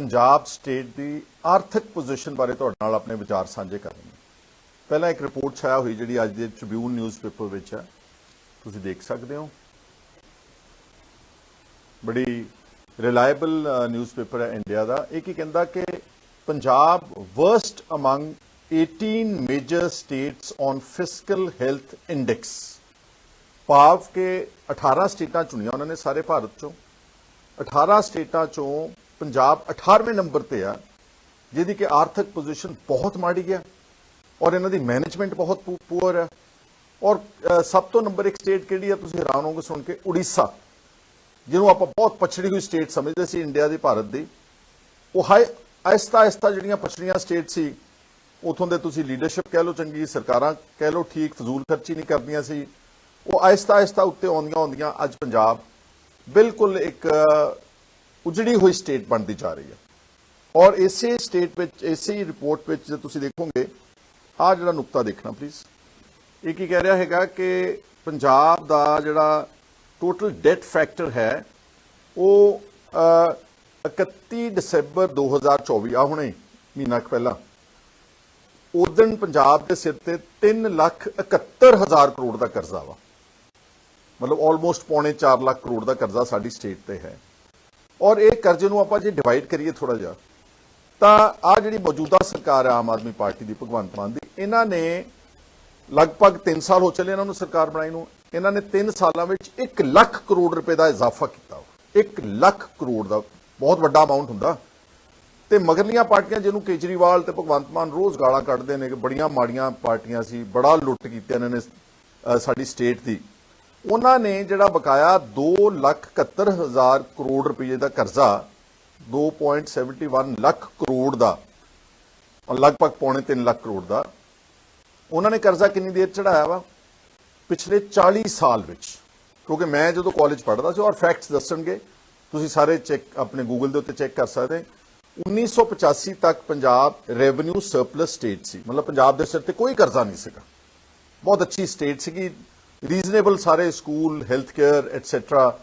Punjab state ਦੀ ਆਰਥਿਕ position ਬਾਰੇ ਤੁਹਾਡੇ ਨਾਲ ਆਪਣੇ ਵਿਚਾਰ ਸਾਂਝੇ ਕਰਨੇ ਨੇ। ਪਹਿਲਾਂ ਇੱਕ ਰਿਪੋਰਟ ਛਾਇਆ ਹੋਈ ਜਿਹੜੀ ਅੱਜ ਦੇ ਟ੍ਰਿਬਿਊਨ ਨਿਊਜ਼ਪੇਪਰ ਵਿੱਚ ਹੈ। ਤੁਸੀਂ ਦੇਖ ਸਕਦੇ ਹੋ। ਬੜੀ ਰਿਲਾਇਬਲ ਨਿਊਜ਼ਪੇਪਰ ਹੈ ਇੰਡੀਆ ਦਾ। ਇਹ ਕੀ ਕਹਿੰਦਾ ਕਿ Punjab worst among 18 major states on fiscal health index ਭਾਵ ਕਿ 18 ਸਟੇਟਾਂ ਚੁਣੀਆਂ ਉਹਨਾਂ ਨੇ ਸਾਰੇ ਭਾਰਤ ਚੋਂ। 18 ਸਟੇਟਾਂ ਚੋਂ ਪੰਜਾਬ 18ਵੇਂ ਨੰਬਰ ਤੇ ਆ, ਜਿਹਦੀ ਕਿ ਆਰਥਿਕ ਪੋਜੀਸ਼ਨ ਬਹੁਤ ਮਾੜੀ ਹੈ ਔਰ ਇਹਨਾਂ ਦੀ ਮੈਨੇਜਮੈਂਟ ਬਹੁਤ ਪੂਅਰ ਹੈ ਔਰ ਸਭ ਤੋਂ ਨੰਬਰ 1 ਸਟੇਟ ਕਿਹੜੀ ਆ ਤੁਸੀਂ ਹੈਰਾਨ ਹੋਗੇ ਸੁਣ ਕੇ? ਉੜੀਸਾ, ਜਿਹਨੂੰ ਆਪਾਂ ਬਹੁਤ ਪਛੜੀ ਹੋਈ ਸਟੇਟ ਸਮਝਦੇ ਸੀ ਇੰਡੀਆ ਦੀ, ਭਾਰਤ ਦੀ। ਉਹ ਹਾਈ ਆਇਸਤਾ ਆਹਿਸਤਾ ਜਿਹੜੀਆਂ ਪਛੜੀਆਂ ਸਟੇਟ ਸੀ, ਉਥੋਂ ਦੇ ਤੁਸੀਂ ਲੀਡਰਸ਼ਿਪ ਕਹਿ ਲਓ ਚੰਗੀ, ਸਰਕਾਰਾਂ ਕਹਿ ਲਓ ਠੀਕ, ਫਜ਼ੂਲ ਖਰਚੀ ਨਹੀਂ ਕਰਦੀਆਂ ਸੀ। ਉਹ ਆਇਸਤਾ ਆਹਿਸਤਾ ਉੱਤੇ ਆਉਂਦੀਆਂ ਆਉਂਦੀਆਂ ਅੱਜ ਪੰਜਾਬ ਬਿਲਕੁਲ ਇੱਕ ਉਜੜੀ ਹੋਈ ਸਟੇਟ ਬਣਦੀ ਜਾ ਰਹੀ ਹੈ। ਔਰ ਇਸੇ ਸਟੇਟ ਵਿੱਚ ਇਸੇ ਹੀ ਰਿਪੋਰਟ ਵਿੱਚ ਜੇ ਤੁਸੀਂ ਦੇਖੋਗੇ ਆਹ ਜਿਹੜਾ ਨੁਕਤਾ ਦੇਖਣਾ ਪਲੀਜ਼ ਇਹ ਕੀ ਕਹਿ ਰਿਹਾ ਹੈਗਾ ਕਿ ਪੰਜਾਬ ਦਾ ਜਿਹੜਾ ਟੋਟਲ ਡੈਟ ਫੈਕਟਰ ਹੈ ਉਹ ਅ, 31 ਦਸੰਬਰ 2024 ਆ ਹੁਣੇ ਮਹੀਨਾ ਕੁ ਪਹਿਲਾਂ ਦਿਨ ਪੰਜਾਬ ਦੇ ਸਿਰ ਤੇ 3 ਲੱਖ 71 ਹਜ਼ਾਰ ਕਰੋੜ ਦਾ ਕਰਜ਼ਾ ਵਾ। ਮਤਲਬ ਆਲਮੋਸਟ ਪੌਣੇ 4 ਲੱਖ ਕਰੋੜ ਦਾ ਕਰਜ਼ਾ ਸਾਡੀ ਸਟੇਟ ਤੇ ਹੈ। ਔਰ ਇਹ ਕਰਜ਼ੇ ਨੂੰ ਆਪਾਂ ਜੇ ਡਿਵਾਈਡ ਕਰੀਏ ਥੋੜਾ ਜਿਹਾ, ਤਾਂ ਆ ਜਿਹੜੀ ਮੌਜੂਦਾ ਸਰਕਾਰ ਹੈ ਆਮ ਆਦਮੀ ਪਾਰਟੀ ਦੀ, ਭਗਵੰਤ ਮਾਨ ਦੀ, ਇਹਨਾਂ ਨੇ ਲਗਭਗ 3 ਸਾਲ ਹੋ ਚੱਲੇ ਇਹਨਾਂ ਨੂੰ ਸਰਕਾਰ ਬਣਾਈ ਨੂੰ, ਇਹਨਾਂ ਨੇ 3 ਸਾਲਾਂ ਵਿੱਚ 1 ਲੱਖ ਕਰੋੜ ਰੁਪਏ ਦਾ ਇਜ਼ਾਫਾ ਕੀਤਾ। 1 ਲੱਖ ਕਰੋੜ ਦਾ, ਬਹੁਤ ਵੱਡਾ ਅਮਾਉਂਟ ਹੁੰਦਾ। ਤੇ ਮਗਰਲੀਆਂ ਪਾਰਟੀਆਂ ਜਿਹਨੂੰ ਕੇਜਰੀਵਾਲ ਤੇ ਭਗਵੰਤ ਮਾਨ ਰੋਜ਼ ਗਾਲਾਂ ਕੱਢਦੇ ਨੇ ਕਿ ਬੜੀਆਂ ਮਾੜੀਆਂ ਪਾਰਟੀਆਂ ਸੀ, ਬੜਾ ਲੁੱਟ ਕੀਤਾ ਇਹਨਾਂ ਨੇ ਸਾਡੀ ਸਟੇਟ ਦੀ। ਉਹਨਾਂ ਨੇ ਜਿਹੜਾ ਬਕਾਇਆ 271000 ਕਰੋੜ ਰੁਪਏ ਦਾ ਕਰਜ਼ਾ 2.71 ਲੱਖ ਕਰੋੜ ਦਾ, ਲਗਭਗ ਪੌਣੇ 3 ਲੱਖ ਕਰੋੜ ਦਾ, ਉਹਨਾਂ ਨੇ ਕਰਜ਼ਾ ਕਿੰਨੀ ਦੇਰ ਚੜਾਇਆ ਵਾ? ਪਿਛਲੇ 40 ਸਾਲ ਵਿੱਚ। ਕਿਉਂਕਿ ਮੈਂ ਜਦੋਂ ਕਾਲਜ ਪੜ੍ਹਦਾ ਸੀ ਔਰ ਫੈਕਟਸ ਦੱਸਣਗੇ, ਤੁਸੀਂ ਸਾਰੇ ਚੈੱਕ ਆਪਣੇ ਗੂਗਲ ਦੇ ਉੱਤੇ ਚੈੱਕ ਕਰ ਸਕਦੇ 1985 ਤੱਕ ਪੰਜਾਬ ਰੈਵਨਿਊ ਸਰਪਲਸ ਸਟੇਟ ਸੀ। ਮਤਲਬ ਪੰਜਾਬ ਦੇ ਸਿਰ ਤੇ ਕੋਈ ਕਰਜ਼ਾ ਨਹੀਂ ਸੀਗਾ। ਬਹੁਤ ਅੱਛੀ ਸਟੇਟ ਸੀਗੀ। ਰੀਜ਼ਨੇਬਲ ਸਾਰੇ ਸਕੂਲ ਹੈਲਥ ਕੇਅਰ ਐਟਸੈਟਰਾ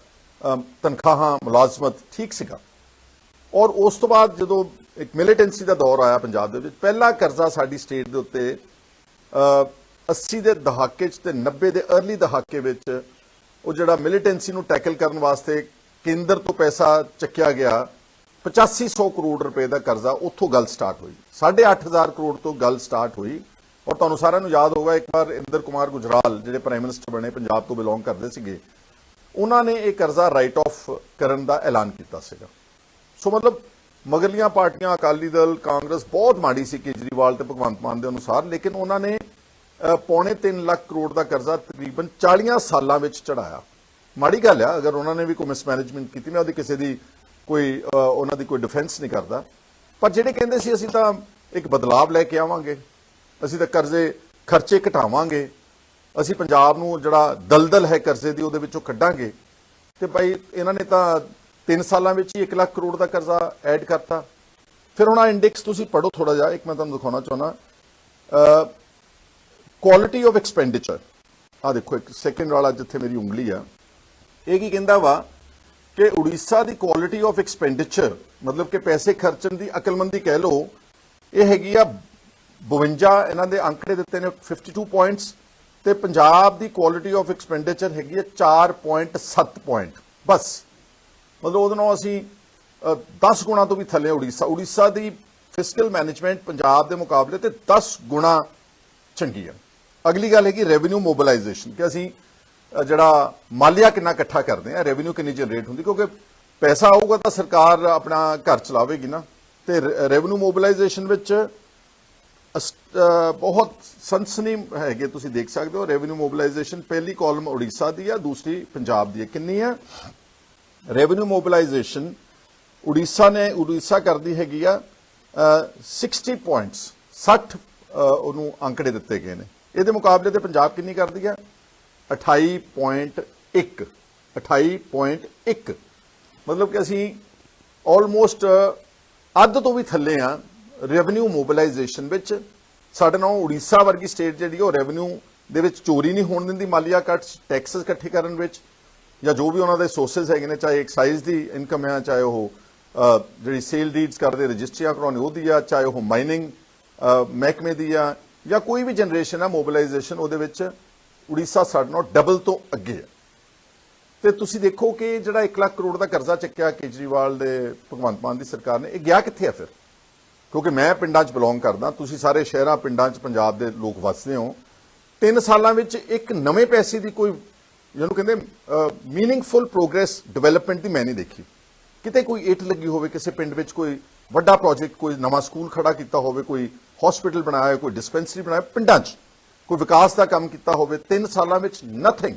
ਤਨਖਾਹਾਂ ਮੁਲਾਜ਼ਮਤ ਠੀਕ ਸੀਗਾ। ਔਰ ਉਸ ਤੋਂ ਬਾਅਦ ਜਦੋਂ ਇੱਕ ਮਿਲੀਟੈਂਸੀ ਦਾ ਦੌਰ ਆਇਆ ਪੰਜਾਬ ਦੇ ਵਿੱਚ ਪਹਿਲਾ ਕਰਜ਼ਾ ਸਾਡੀ ਸਟੇਟ ਦੇ ਉੱਤੇ ਅ, 80 ਦੇ ਦਹਾਕੇ 'ਚ ਤੇ 90 ਦੇ अर्ਲੀ ਦਹਾਕੇ ਵਿੱਚ ਉਹ ਜਿਹੜਾ ਮਿਲੀਟੈਂਸੀ ਨੂੰ ਟੈਕਲ ਕਰਨ ਵਾਸਤੇ ਕੇਂਦਰ ਤੋਂ ਪੈਸਾ ਚੱਕਿਆ ਗਿਆ 8500 ਕਰੋੜ ਰੁਪਏ ਦਾ ਕਰਜ਼ਾ ਉੱਥੋਂ ਗੱਲ ਸਟਾਰਟ ਹੋਈ। 8500 ਕਰੋੜ ਤੋਂ ਗੱਲ ਸਟਾਰਟ ਹੋਈ। ਔਰ ਤੁਹਾਨੂੰ ਸਾਰਿਆਂ ਨੂੰ ਯਾਦ ਹੋਊਗਾ, ਇੱਕ ਵਾਰ ਇੰਦਰ ਕੁਮਾਰ ਗੁਜਰਾਲ ਜਿਹੜੇ ਪ੍ਰਾਈਮ ਮਿਨਿਸਟਰ ਬਣੇ, ਪੰਜਾਬ ਤੋਂ ਬਿਲੋਂਗ ਕਰਦੇ ਸੀਗੇ, ਉਹਨਾਂ ਨੇ ਇਹ ਕਰਜ਼ਾ ਰਾਈਟ ਆਫ ਕਰਨ ਦਾ ਐਲਾਨ ਕੀਤਾ ਸੀਗਾ। ਸੋ ਮਤਲਬ ਮਗਰਲੀਆਂ ਪਾਰਟੀਆਂ, ਅਕਾਲੀ ਦਲ, ਕਾਂਗਰਸ ਬਹੁਤ ਮਾੜੀ ਸੀ ਕੇਜਰੀਵਾਲ ਤੇ ਭਗਵੰਤ ਮਾਨ ਦੇ ਅਨੁਸਾਰ, ਲੇਕਿਨ ਉਹਨਾਂ ਨੇ ਪੌਣੇ 3 ਲੱਖ ਕਰੋੜ ਦਾ ਕਰਜ਼ਾ ਤਕਰੀਬਨ 40 ਸਾਲਾਂ ਵਿੱਚ ਚੜਾਇਆ ਮਾੜੀ ਗੱਲ ਆ, ਅਗਰ ਉਹਨਾਂ ਨੇ ਵੀ ਕੋਈ ਮਿਸਮੈਨੇਜਮੈਂਟ ਕੀਤੀ, ਮੈਂ ਉਹਦੀ ਕਿਸੇ ਦੀ ਕੋਈ ਉਹਨਾਂ ਦੀ ਕੋਈ ਡਿਫੈਂਸ ਨਹੀਂ ਕਰਦਾ। ਪਰ ਜਿਹੜੇ ਕਹਿੰਦੇ ਸੀ, ਅਸੀਂ ਤਾਂ ਇੱਕ ਬਦਲਾਵ ਲੈ ਕੇ ਆਵਾਂਗੇ ਅਸੀਂ ਤਾਂ ਕਰਜ਼ੇ, ਖਰਚੇ ਘਟਾਵਾਂਗੇ। ਅਸੀਂ ਪੰਜਾਬ ਨੂੰ ਜਿਹੜਾ ਦਲਦਲ ਹੈ ਕਰਜ਼ੇ ਦੀ, ਉਹਦੇ ਵਿੱਚੋਂ ਕੱਢਾਂਗੇ। ਤੇ ਭਾਈ, ਇਹਨਾਂ ਨੇ ਤਾਂ 3 ਸਾਲਾਂ ਵਿੱਚ ਹੀ 1 ਲੱਖ ਕਰੋੜ ਦਾ ਕਰਜ਼ਾ ਐਡ ਕਰਤਾ। ਫਿਰ ਹੁਣ ਆ ਇੰਡੈਕਸ ਤੁਸੀਂ ਪੜੋ ਥੋੜਾ ਜਿਹਾ, ਇੱਕ ਮੈਂ ਤੁਹਾਨੂੰ ਦਿਖਾਉਣਾ ਚਾਹੁੰਦਾ। ਕੁਆਲਿਟੀ ਆਫ ਐਕਸਪੈਂਡੀਚਰ ਆ ਦੇਖੋ, ਇੱਕ ਸੈਕਿੰਡ ਵਾਲਾ ਜਿੱਥੇ ਮੇਰੀ ਉਂਗਲੀ ਆ। ਇਹ ਕੀ ਕਹਿੰਦਾ ਵਾ ਕਿ ਉੜੀਸਾ ਦੀ ਕੁਆਲਿਟੀ ਆਫ ਐਕਸਪੈਂਡੀਚਰ ਮਤਲਬ ਕਿ ਪੈਸੇ ਖਰਚਣ ਦੀ, ਅਕਲਮੰਦੀ ਕਹਿ ਲਓ, ਇਹ ਹੈਗੀ ਆ 52 ਇਹਨਾਂ ਦੇ ਅੰਕੜੇ ਦਿੱਤੇ ਨੇ 52 ਪੁਆਇੰਟਸ ਤੇ ਪੰਜਾਬ ਦੀ ਕੁਆਲਿਟੀ ਆਫ ਐਕਸਪੈਂਡੀਚਰ ਹੈਗੀ ਹੈ 4.7 ਪੁਆਇੰਟ ਬਸ। ਮਤਲਬ ਉਹਦੇ ਨਾਲ ਅਸੀਂ ਅ, 10 ਗੁਣਾ ਤੋਂ ਵੀ ਥੱਲੇ ਉੜੀਸਾ ਉੜੀਸਾ ਦੀ ਫਿਸਕਲ ਮੈਨੇਜਮੈਂਟ ਪੰਜਾਬ ਦੇ ਮੁਕਾਬਲੇ ਤੇ 10 ਗੁਣਾ ਚੰਗੀ ਹੈ। ਅਗਲੀ ਗੱਲ ਹੈ ਕਿ ਰੈਵਨਿਊ ਮੋਬਿਲਾਈਜੇਸ਼ਨ ਕਿ ਅਸੀਂ ਜਿਹੜਾ ਮਾਲਿਆ ਕਿੰਨਾ ਇਕੱਠਾ ਕਰਦੇ ਆ ਰੈਵਨਿਊ ਕਿੰਨੀ ਜਨਰੇਟ ਹੁੰਦੀ ਕਿਉਂਕਿ ਪੈਸਾ ਆਊਗਾ ਤਾਂ ਸਰਕਾਰ ਆਪਣਾ ਘਰ ਚਲਾਵੇਗੀ ਨਾ। ਤੇ ਰੈਵਨਿਊ ਮੋਬਿਲਾਈਜੇਸ਼ਨ ਵਿੱਚ ਬਹੁਤ ਸਨਸਨੀ ਹੈਗੇ ਤੁਸੀਂ ਦੇਖ ਸਕਦੇ ਹੋ ਰੈਵਨਿਊ ਮੋਬਿਲਾਈਜੇਸ਼ਨ ਪਹਿਲੀ ਕਾਲਮ ਉੜੀਸਾ ਦੀ ਆ ਦੂਸਰੀ ਪੰਜਾਬ ਦੀ ਹੈ ਕਿੰਨੀ ਹੈ ਰੈਵਨਿਊ ਮੋਬਿਲਾਈਜੇਸ਼ਨ ਉੜੀਸਾ ਨੇ ਉੜੀਸਾ ਕਰਦੀ ਹੈਗੀ ਆ ਅ, 60 ਪੁਆਇੰਟਸ 60 ਉਹਨੂੰ ਅੰਕੜੇ ਦਿੱਤੇ ਗਏ ਨੇ। ਇਹਦੇ ਮੁਕਾਬਲੇ ਤੇ ਪੰਜਾਬ ਕਿੰਨੀ ਕਰਦੀ ਆ? 28.1 28.1 ਮਤਲਬ ਕਿ ਅਸੀਂ ਆਲਮੋਸਟ ਅੱਧ ਤੋਂ ਵੀ ਥੱਲੇ ਆ। ਰੈਵਨਿਊ ਮੋਬਿਲਾਈਜੇਸ਼ਨ ਵਿੱਚ ਸਾਡੇ ਨਾਲ ਉੜੀਸਾ ਵਰਗੀ ਸਟੇਟ ਜਿਹੜੀ ਉਹ ਰੈਵਨਿਊ ਦੇ ਵਿੱਚ ਚੋਰੀ ਨਹੀਂ ਹੋਣ ਦਿੰਦੀ ਮਾਲੀਆ ਕੱਟ ਟੈਕਸਸ ਇਕੱਠੇ ਕਰਨ ਵਿੱਚ ਜਾਂ ਜੋ ਵੀ ਉਹਨਾਂ ਦੇ ਸੋਰਸਸ ਹੈਗੇ ਨੇ, ਚਾਹੇ ਐਕਸਾਈਜ਼ ਦੀ ਇਨਕਮ ਹੈ ਚਾਹੇ ਉਹ ਜਿਹੜੀ ਸੇਲ ਡੀਡਸ ਕਰਦੇ, ਰਜਿਸਟਰੀਆਂ ਕਰਾਉਣੀ ਉਹਦੀ ਆ, ਚਾਹੇ ਉਹ ਮਾਈਨਿੰਗ ਮਹਿਕਮੇ ਦੀ ਆ, ਜਾਂ ਕੋਈ ਵੀ ਜਨਰੇਸ਼ਨ ਆ ਮੋਬਿਲਾਈਜੇਸ਼ਨ ਉਹਦੇ ਵਿੱਚ ਉੜੀਸਾ ਸਾਡੇ ਨਾਲ ਡਬਲ ਤੋਂ ਅੱਗੇ ਹੈ ਤੇ ਤੁਸੀਂ ਦੇਖੋ ਕਿ ਜਿਹੜਾ 1 ਲੱਖ ਕਰੋੜ ਦਾ ਕਰਜ਼ਾ ਚੱਕਿਆ ਕੇਜਰੀਵਾਲ ਦੇ ਭਗਵੰਤ ਮਾਨ ਦੀ ਸਰਕਾਰ ਨੇ, ਇਹ ਗਿਆ ਕਿੱਥੇ ਆ ਫਿਰ? ਕਿਉਂਕਿ ਮੈਂ ਪਿੰਡਾਂ 'ਚ ਬਿਲੋਂਗ ਕਰਦਾ, ਤੁਸੀਂ ਸਾਰੇ ਸ਼ਹਿਰਾਂ, ਪਿੰਡਾਂ 'ਚ ਪੰਜਾਬ ਦੇ ਲੋਕ ਵੱਸਦੇ ਹੋ। ਤਿੰਨ ਸਾਲਾਂ ਵਿੱਚ ਇੱਕ ਨਵੇਂ ਪੈਸੇ ਦੀ ਕੋਈ, ਜਿਹਨੂੰ ਕਹਿੰਦੇ ਮੀਨਿੰਗਫੁਲ ਪ੍ਰੋਗਰੈਸ ਡਿਵੈਲਪਮੈਂਟ ਦੀ ਮੈਂ ਨਹੀਂ ਦੇਖੀ। ਕਿਤੇ ਕੋਈ ਇੱਟ ਲੱਗੀ ਹੋਵੇ, ਕਿਸੇ ਪਿੰਡ ਵਿੱਚ ਕੋਈ ਵੱਡਾ ਪ੍ਰੋਜੈਕਟ ਕੋਈ ਨਵਾਂ ਸਕੂਲ ਖੜਾ ਕੀਤਾ ਹੋਵੇ, ਕੋਈ ਹਸਪੀਟਲ ਬਣਾਇਆ ਹੋਵੇ ਕੋਈ ਡਿਸਪੈਂਸਰੀ ਬਣਾਇਆ, ਪਿੰਡਾਂ 'ਚ ਕੋਈ ਵਿਕਾਸ ਦਾ ਕੰਮ ਕੀਤਾ ਹੋਵੇ, ਤਿੰਨ ਸਾਲਾਂ ਵਿੱਚ nothing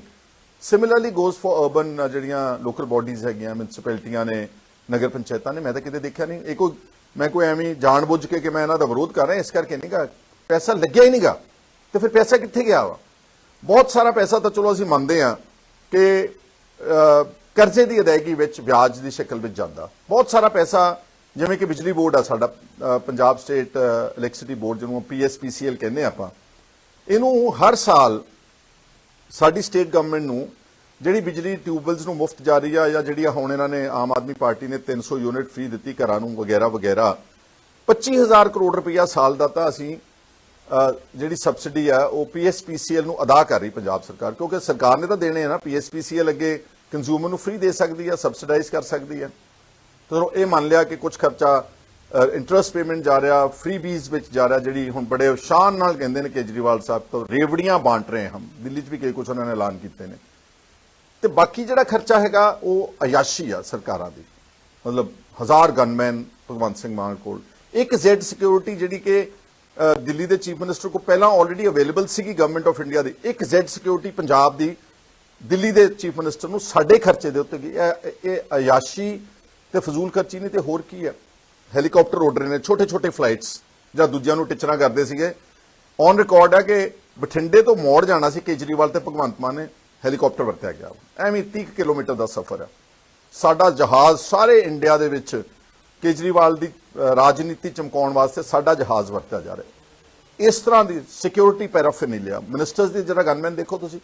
similarly goes for urban ਜਿਹੜੀਆਂ ਲੋਕਲ ਬਾਡੀਜ਼ ਹੈਗੀਆਂ ਮਿਊਨਿਸਪੈਲਿਟੀਆਂ ਨੇ, ਨਗਰ ਪੰਚਾਇਤਾਂ ਨੇ, ਮੈਂ ਤਾਂ ਕਿਤੇ ਦੇਖਿਆ ਨਹੀਂ। ਇਹ ਕੋਈ ਮੈਂ ਕੋਈ ਐਵੇਂ ਜਾਣਬੁੱਝ ਕੇ ਕਿ ਮੈਂ ਇਹਨਾਂ ਦਾ ਵਿਰੋਧ ਕਰ ਰਿਹਾ, ਇਸ ਕਰਕੇ ਨਹੀਂ ਗਾ। ਪੈਸਾ ਲੱਗਿਆ ਹੀ ਨਹੀਂਗਾ ਤੇ ਫਿਰ ਪੈਸਾ ਕਿੱਥੇ ਗਿਆ ਵਾ? ਬਹੁਤ ਸਾਰਾ ਪੈਸਾ ਤਾਂ ਚਲੋ ਅਸੀਂ ਮੰਨਦੇ ਆ ਕਿ ਕਰਜ਼ੇ ਦੀ ਅਦਾਇਗੀ ਵਿੱਚ ਵਿਆਜ ਦੀ ਸ਼ਕਲ ਵਿੱਚ ਜਾਂਦਾ। ਬਹੁਤ ਸਾਰਾ ਪੈਸਾ ਜਿਵੇਂ ਕਿ ਬਿਜਲੀ ਬੋਰਡ ਆ ਸਾਡਾ ਪੰਜਾਬ ਸਟੇਟ ਇਲੈਕਟ੍ਰਿਸਿਟੀ ਬੋਰਡ ਜਿਹਨੂੰ ਪੀਐਸਪੀਸੀਐਲ ਕਹਿੰਦੇ ਆਪਾਂ। ਇਹਨੂੰ ਹਰ ਸਾਲ ਸਾਡੀ ਸਟੇਟ ਗਵਰਨਮੈਂਟ ਨੂੰ ਜਿਹੜੀ ਬਿਜਲੀ ਟਿਊਬਵੈਲਸ ਨੂੰ ਮੁਫਤ ਜਾ ਰਹੀ ਆ ਜਾਂ ਜਿਹੜੀ ਹੁਣ ਇਹਨਾਂ ਨੇ ਆਮ ਆਦਮੀ ਪਾਰਟੀ ਨੇ 300 ਯੂਨਿਟ ਫ੍ਰੀ ਦਿੱਤੀ ਘਰਾਂ ਨੂੰ ਵਗੈਰਾ ਵਗੈਰਾ 25000 ਕਰੋੜ ਰੁਪਇਆ ਸਾਲ ਦਾ ਤਾਂ ਅਸੀਂ ਜਿਹੜੀ ਸਬਸਿਡੀ ਆ ਉਹ ਪੀਐਸਪੀਸੀਐਲ ਨੂੰ ਅਦਾ ਕਰ ਰਹੀ ਪੰਜਾਬ ਸਰਕਾਰ, ਕਿਉਂਕਿ ਸਰਕਾਰ ਨੇ ਤਾਂ ਦੇਣੇ ਆ ਨਾ ਪੀਐਸਪੀਸੀਐਲ ਅੱਗੇ ਕੰਜ਼ਿਊਮਰ ਨੂੰ ਫ੍ਰੀ ਦੇ ਸਕਦੀ ਆ ਸਬਸਿਡਾਈਜ਼ ਕਰ ਸਕਦੀ ਆ। ਚਲੋ ਇਹ ਮੰਨ ਲਿਆ ਕਿ ਕੁਝ ਖਰਚਾ ਇੰਟਰਸਟ ਪੇਮੈਂਟ ਜਾ ਰਿਹਾ ਫ੍ਰੀ ਬੀਜ਼ ਵਿੱਚ ਜਾ ਰਿਹਾ, ਜਿਹੜੀ ਹੁਣ ਬੜੇ ਸ਼ਾਨ ਨਾਲ ਕਹਿੰਦੇ ਨੇ ਕੇਜਰੀਵਾਲ ਸਾਹਿਬ ਤੋਂ ਰੇਵੜੀਆਂ ਬਾਂਟ ਰਹੇ ਹਮ ਦਿੱਲੀ 'ਚ ਵੀ ਕਈ ਕੁਝ ਉਹਨਾਂ ਨੇ ਐਲਾਨ ਕੀਤੇ ਨੇ। ਤੇ ਬਾਕੀ ਜਿਹੜਾ ਖਰਚਾ ਹੈਗਾ, ਉਹ ਅਯਾਸ਼ੀ ਆ ਸਰਕਾਰਾਂ ਦੀ। ਮਤਲਬ ਹਜ਼ਾਰ ਗਨਮੈਨ ਭਗਵੰਤ ਸਿੰਘ ਮਾਨ ਕੋਲ। ਇੱਕ ਜ਼ੈਡ ਸਿਕਿਉਰਿਟੀ ਜਿਹੜੀ ਕਿ ਦਿੱਲੀ ਦੇ ਚੀਫ ਮਿਨਿਸਟਰ ਕੋਲ ਪਹਿਲਾਂ ਆਲਰੇਡੀ ਅਵੇਲੇਬਲ ਸੀਗੀ ਗਵਰਨਮੈਂਟ ਆਫ ਇੰਡੀਆ ਦੀ। ਇੱਕ ਜ਼ੈਡ ਸਿਕਿਉਰਿਟੀ ਪੰਜਾਬ ਦੀ ਦਿੱਲੀ ਦੇ ਚੀਫ ਮਿਨਿਸਟਰ ਨੂੰ ਸਾਡੇ ਖਰਚੇ ਦੇ ਉੱਤੇ ਗਈ। ਇਹ ਅਯਾਸ਼ੀ ਤੇ ਫਜ਼ੂਲ ਖਰਚੀ ਨਹੀਂ ਤੇ ਹੋਰ ਕੀ ਹੈ ਹੈਲੀਕਾਪਟਰ ਉੱਡ ਰਹੇ ਨੇ ਛੋਟੇ ਛੋਟੇ ਫਲਾਈਟਸ ਜਾਂ ਦੂਜਿਆਂ ਨੂੰ ਟਿਚਰਾਂ ਕਰਦੇ ਸੀਗੇ। ਔਨ ਰਿਕਾਰਡ ਹੈ ਕਿ ਬਠਿੰਡੇ ਤੋਂ ਮੋੜ ਜਾਣਾ ਸੀ ਕੇਜਰੀਵਾਲ ਤੇ ਭਗਵੰਤ ਮਾਨ ਨੇ। ਹੈਲੀਕਾਪਟਰ ਵਰਤਿਆ ਗਿਆ। ਐਵੇਂ 30 ਕੁ ਕਿਲੋਮੀਟਰ ਦਾ ਸਫ਼ਰ ਹੈ। ਸਾਡਾ ਜਹਾਜ਼ ਸਾਰੇ ਇੰਡੀਆ ਦੇ ਵਿੱਚ ਕੇਜਰੀਵਾਲ ਦੀ ਰਾਜਨੀਤੀ ਚਮਕਾਉਣ ਵਾਸਤੇ ਸਾਡਾ ਜਹਾਜ਼ ਵਰਤਿਆ ਜਾ ਰਿਹਾ ਇਸ ਤਰ੍ਹਾਂ ਦੀ ਸਿਕਿਉਰਿਟੀ ਪੈਰਾਫਿਨਿਲਿਆ ਮਿਨਿਸਟਰਸ ਦੀ, ਜਿਹੜਾ ਗਨਮੈਨ ਦੇਖੋ ਤੁਸੀਂ